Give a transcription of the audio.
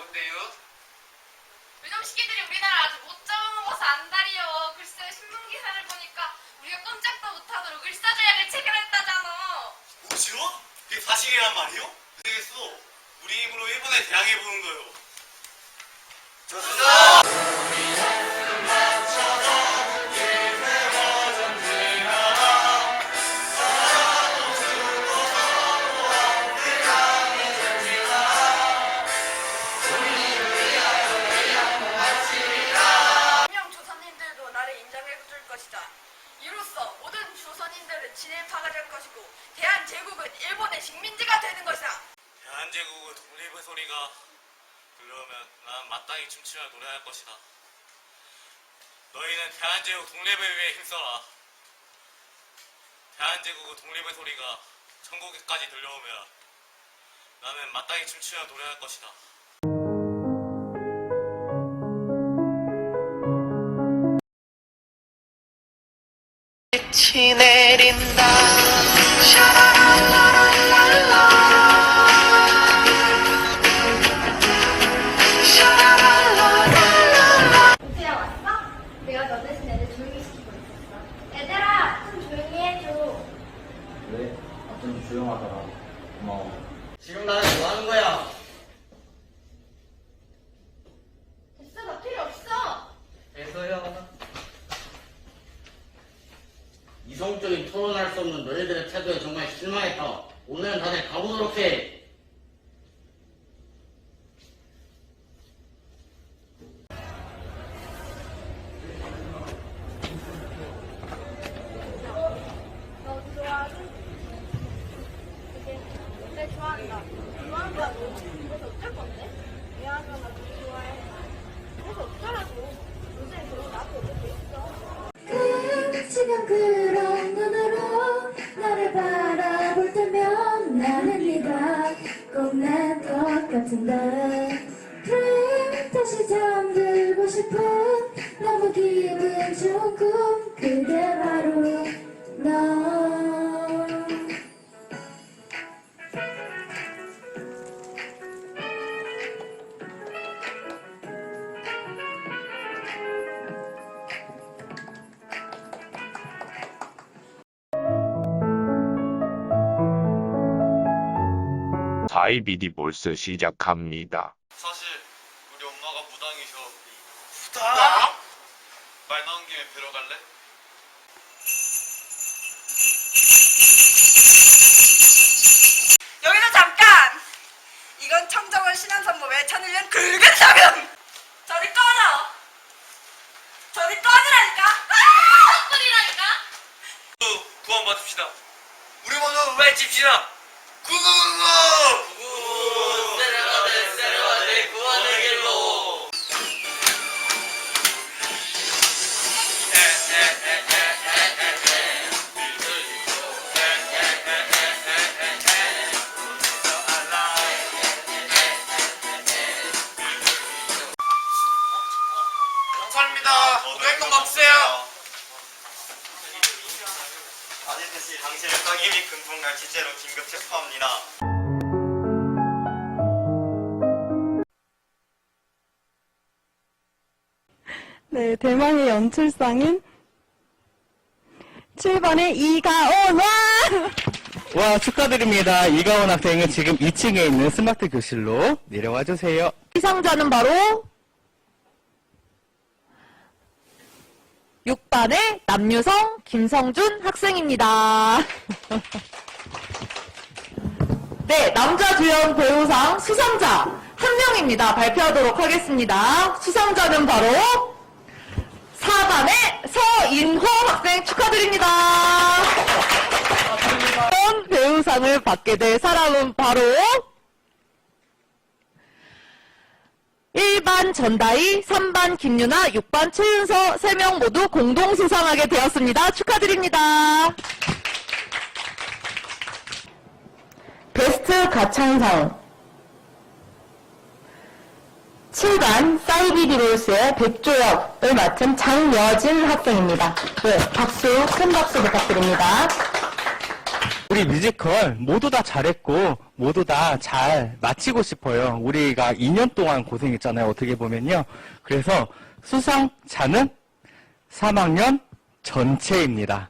어때요? 요즘 시기들이 우리나라 아주 못 잡아먹어서 안달이요. 글쎄 신문 기사를 보니까 우리가 꼼짝도 못하도록 을사조약을 체결했다잖아. 뭐죠? 그게 사실이란 말이요? 되겠어. 우리 힘으로 일본에 대항해 보는 거요. 좋습니다. 될 것이고 대한제국은 일본의 식민지가 되는 것이다. 대한제국의 독립의 소리가 들려오면 난 마땅히 춤추며 노래할 것이다. 너희는 대한제국 독립을 위해 힘써라. 대한제국의 독립의 소리가 천국에까지 들려오면 나는 마땅히 춤추며 노래할 것이다. 빛이 내린다 어쩐지 조용하더라. 고마워. 지금 나는 뭐 하는 거야? 됐어, 나 필요 없어. 돼서요 토론할 수 없는 너희들의 태도에 정말 실망했다 오늘은 다들 가보도록 해 좋아해. 그 같은데. 프레임 다시 잠들고 싶은 너무 기분 좋은 꿈바 사이비디 몰스 시작합니다. 사실 우리 엄마가 무당이셔. 무당? 말 나온 김에 뵈러 갈래? 여기서 잠깐! 이건 청정원 신앙선법에 천일년 굵은 사명! 저리 꺼져! 저리 꺼지라니까! 아! 뿐이라니까. 또 구원 받읍시다. 우리 모두 외칩시다. 구구구구! 구구 감사합니다. 고객님 값세요. 아저씨 당신을 땅이 및 금통날 실제로 긴급 체포합니다. 네, 대망의 연출상인 7번의 이가온 와! 와, 축하드립니다. 이가원 학생은 지금 2층에 있는 스마트 교실로 내려와 주세요. 희상자는 바로 6반의 남유성 김성준 학생입니다. 네, 남자 주연 배우상 수상자 한 명입니다. 발표하도록 하겠습니다. 수상자는 바로 4반의 서인호 학생 축하드립니다. 이번 배우상을 받게 될 사람은 바로 1반 전다희, 3반 김유나, 6반 최윤서 3명 모두 공동 수상하게 되었습니다. 축하드립니다. 베스트 가창상 7반 사이비디로스의 백조역을 맡은 장여진 학생입니다. 네, 박수, 큰 박수 부탁드립니다. 우리 뮤지컬 모두 다 잘했고 모두 다 잘 마치고 싶어요. 우리가 2년 동안 고생했잖아요. 어떻게 보면요. 그래서 수상자는 3학년 전체입니다.